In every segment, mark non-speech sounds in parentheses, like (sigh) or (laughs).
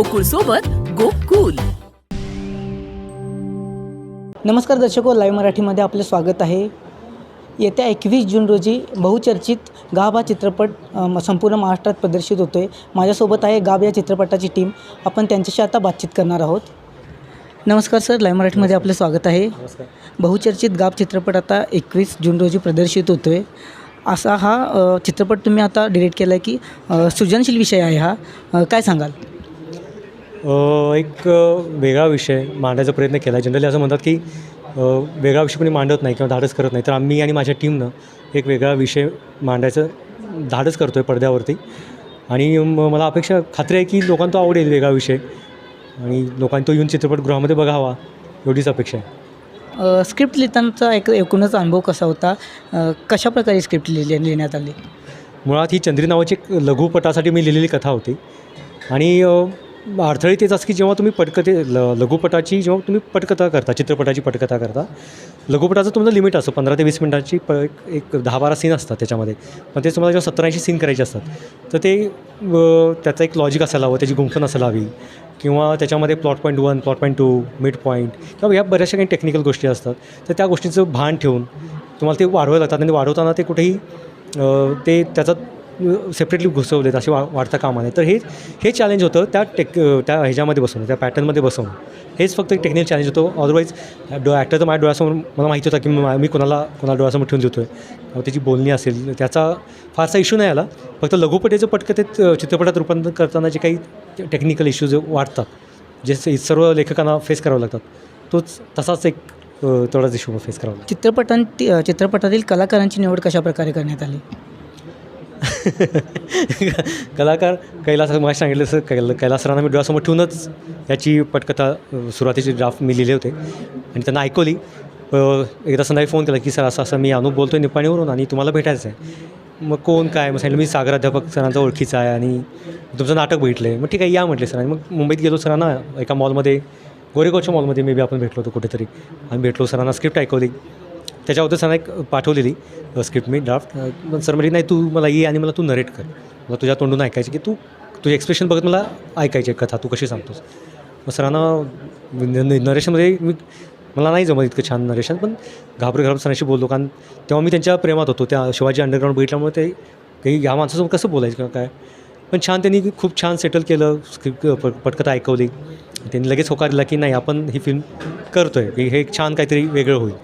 गोकुळ सोबत गोकुल. नमस्कार दर्शको लाईव्ह मराठीमध्ये आपले स्वागत आहे. येत्या एकवीस जून रोजी बहुचर्चित गाभ हा चित्रपट संपूर्ण महाराष्ट्रात प्रदर्शित होतो आहे माझ्यासोबत आहे गाभ या चित्रपटाची टीम. आपण त्यांच्याशी आता बातचीत करणार आहोत. नमस्कार सर लाईव्ह मराठीमध्ये आपले स्वागत आहे. बहुचर्चित गाभ चित्रपट आता एकवीस जून रोजी प्रदर्शित होतो आहे असा हा चित्रपट तुम्ही आता डिरेक्ट केला आहे की सृजनशील विषय आहे हा. काय सांगाल? एक वेगळा विषय मांडायचा प्रयत्न केला. आहे जनरली असं म्हणतात की वेगळा विषय कोणी मांडत नाही किंवा धाडस करत नाही. तर आम्ही आणि माझ्या टीमनं एक वेगळा विषय मांडायचं धाडस करतो आहे पडद्यावरती. आणि मला अपेक्षा खात्री आहे की लोकांना तो आवडेल वेगळा विषय. आणि लोकांनी तो येऊन चित्रपटगृहामध्ये बघावा एवढीच अपेक्षा आहे. स्क्रिप्ट लिहितानाचा एक एकूणच अनुभव कसा होता? कशा प्रकारे स्क्रिप्ट लिहिली लिहिण्यात आली? मुळात ही चंद्री नावाची एक लघुपटासाठी मी लिहिलेली कथा होती. आणि अडथळे तेच असं की जेव्हा तुम्ही पटकथे ल लघुपटाची जेव्हा तुम्ही पटकथा करता चित्रपटाची पटकथा करता लघुपटाचं तुमचं लिमिट असतं. पंधरा ते वीस मिनटाची प एक- दहा बारा सीन असतात त्याच्यामध्ये. पण ते तुम्हाला जेव्हा सत्तरऐंशी सीन करायचे असतात तर ते अ, त्याचं एक लॉजिक असायला हवं त्याची गुंफण असायला हवी. किंवा त्याच्यामध्ये plot point one plot point two mid point किंवा या बऱ्याचशा काही टेक्निकल गोष्टी असतात. तर त्या गोष्टीचं भान ठेवून तुम्हाला ते वाढवायला लागतात. आणि वाढवताना ते कुठेही ते त्याचा सेपरेटली घुसवलेत असे वा वाढता कामा नये तर हे हे चॅलेंज होतं त्या टेक त्या ह्याच्यामध्ये बसवणं त्या पॅटर्नमध्ये बसवणं हेच फक्त एक टेक्निकल चॅलेंज होतं. अदरवाईज डो ॲक्टर तर माझ्या डोळ्यासमोर मला माहिती होता की मी मी कोणाला कोणाला डोळ्यासमोर ठेवून देतो आहे त्याची बोलणी असेल त्याचा फारसा इश्यू नाही आला. फक्त लघुपटेचं पटकथेत अ, चित्रपटात रूपांतर करताना जे काही टेक्निकल इश्यूज वाढतात जे सर्व लेखकांना फेस करावं लागतात तोच तसाच एक थोडाच तेवढाच इश्यू फेस करावा चित्रपटां चित्रपटातील कलाकारांची निवड कशाप्रकारे करण्यात आली? (laughs) कलाकार कैलास मला सांगितलं सर कैल कैलासरांना मी डोळ्यासमोर ठेवूनच याची पटकथा सुरुवातीचे सुरुवातीची ड्राफ्ट मी लिहिले होते. आणि त्यांना ऐकवली. एकदा संध्याकाळी फोन केला की सर असं असं मी अनुप बोलतो आहे निपाणीवरून आणि तुम्हाला भेटायचं आहे. मग कोण काय? मग सांगितलं मी सागराध्यापक सरांचा ओळखीचा आहे आणि तुमचं नाटक भेटलं आहे मग ठीक आहे या म्हटले सरांनी मग मुंबईत गेलो सरांना एका मॉलमध्ये गोरेगावच्या मॉलमध्ये मे बी आपण भेटलो होतो कुठेतरी. आम्ही भेटलो सरांना स्क्रिप्ट ऐकवली. त्याच्याबद्दल सरांना एक पाठवलेली स्क्रिप्ट मी ड्राफ्ट पण सर म्हणजे नाही तू मला ये आणि मला तू नरेट कर. मला तुझ्या तोंडून ऐकायची की तू तुझे एक्सप्रेशन बघत मला ऐकायची आहे कथा तू कशी सांगतोस? मग सरांना नरेशनमध्ये मी मला नाही जमत इतकं छान नरेशन पण घाबरे घाबर सरांशी बोललो. कारण तेव्हा मी त्यांच्या प्रेमात होतो. त्या शिवाजी अंडरग्राऊंड बघितल्यामुळे ते काही या माणसासोबत कसं बोलायचं किंवा काय? पण छान त्यांनी खूप छान सेटल केलं स्क्रिप्ट प पटकथा ऐकवली. त्यांनी लगेच होकार दिला की नाही आपण ही फिल्म करतो आहे की हे छान काहीतरी वेगळं होईल.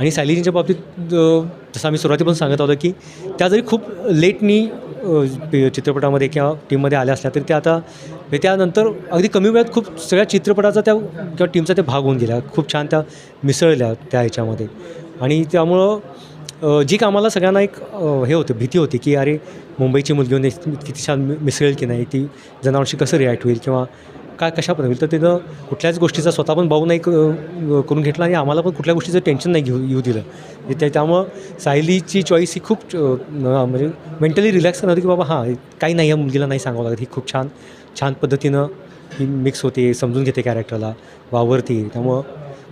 आणि सायलीजींच्या बाबतीत जसं आम्ही सुरुवातीपासून सांगत आहोत की त्या जरी खूप लेटनी चित्रपटामध्ये किंवा टीममध्ये आल्या असल्या तरी त्या आता म्हणजे त्यानंतर अगदी कमी वेळात खूप सगळ्या चित्रपटाचा त्या किंवा टीमचा त्या भाग होऊन गेल्या. खूप छान त्या मिसळल्या त्या ह्याच्यामध्ये. आणि त्यामुळं जी जी कामाला सगळ्यांना एक हे होतं भीती होती की अरे मुंबईची मुलगी होऊन किती छान मिसळेल की नाही? ती जनावरशी कसं रिॲक्ट होईल? किंवा काय कशा पण होईल तर तिथं कुठल्याच गोष्टीचा स्वतः पण भाऊ नाही क- करून घेतला आणि आम्हाला पण कुठल्या गोष्टीचं टेन्शन नाही घेऊ येऊ दिलं. ते त्यामुळं सायलीची चॉईस ही खूप म्हणजे मेंटली रिलॅक्स करणार की बाबा हां काही नाही या मुलगीला नाही सांगावं लागत. ही खूप छान छान पद्धतीनं ही मिक्स होते समजून घेते कॅरेक्टरला वावरते. त्यामुळं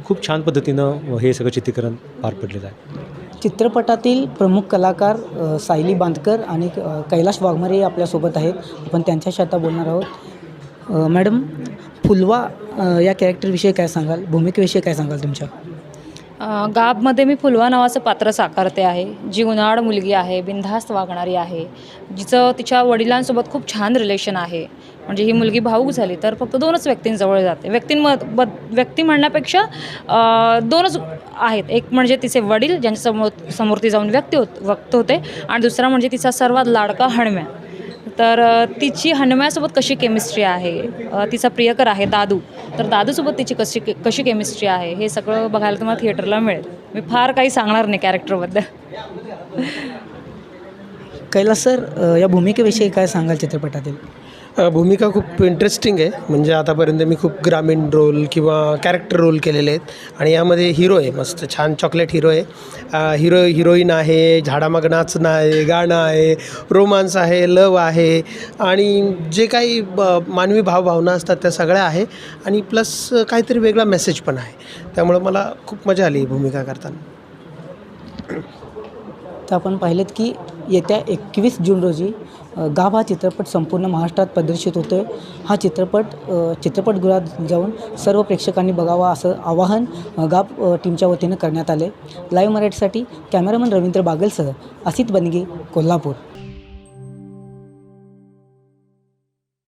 खूप छान पद्धतीनं हे सगळं चित्रीकरण पार पडलेलं आहे. चित्रपटातील प्रमुख कलाकार सायली बांदकर आणि कैलाश वाघमारे आपल्यासोबत आहेत. आपण त्यांच्याशी आता बोलणार आहोत. मॅडम फुलवा या कॅरेक्टरविषयी काय सांगाल? भूमिकेविषयी काय सांगाल तुमच्या? गाबमध्ये मी फुलवा नावाचं पात्र साकारते आहे. जी उन्हाळ मुलगी आहे बिनधास्त वागणारी आहे. जिचं तिच्या वडिलांसोबत खूप छान रिलेशन आहे. म्हणजे ही मुलगी भाऊक झाली तर फक्त दोनच व्यक्तींजवळ जाते. व्यक्तींम ब व्यक्ती म्हणण्यापेक्षा दोनच आहेत. एक म्हणजे तिचे वडील ज्यांच्यासमोर समोर ती जाऊन व्यक्ती होत वक्त होते आणि दुसरा म्हणजे तिचा सर्वात लाडका हणम्या. तर तिची हनुम्यासोबत कशी केमिस्ट्री आहे? तिचा प्रियकर आहे दादू. तर दादूसोबत तिची कशी के कशी केमिस्ट्री आहे? हे सगळं बघायला तुम्हाला थिएटरला मिळेल. मी फार काही सांगणार नाही कॅरेक्टरबद्दल कैलास सर या भूमिकेविषयी काय सांगाल चित्रपटातील? भूमिका खूप इंटरेस्टिंग आहे. म्हणजे आतापर्यंत मी खूप ग्रामीण रोल किंवा कॅरेक्टर रोल केलेले आहेत. आणि यामध्ये हिरो आहे. मस्त छान चॉकलेट हिरो आहे. हिरो हिरोईन आहे झाडामाग नाचणं आहे गाणं आहे रोमांस आहे लव आहे. आणि जे काही ब- मानवी भावभावना असतात त्या सगळ्या आहे. आणि प्लस काहीतरी वेगळा मेसेज पण आहे. त्यामुळं मला खूप मजा आली ही भूमिका करताना. तर आपण पाहिलेत की येत्या एकवीस जून रोजी गाभ हा चित्रपट संपूर्ण महाराष्ट्रात प्रदर्शित होतो आहे हा चित्रपट चित्रपटगृहात जाऊन सर्व प्रेक्षकांनी बघावा असं आवाहन गाभ टीमच्या वतीनं करण्यात आले लाईव्ह मराठीसाठी कॅमेरामन रवींद्र बागलसह असित बनगे कोल्हापूर.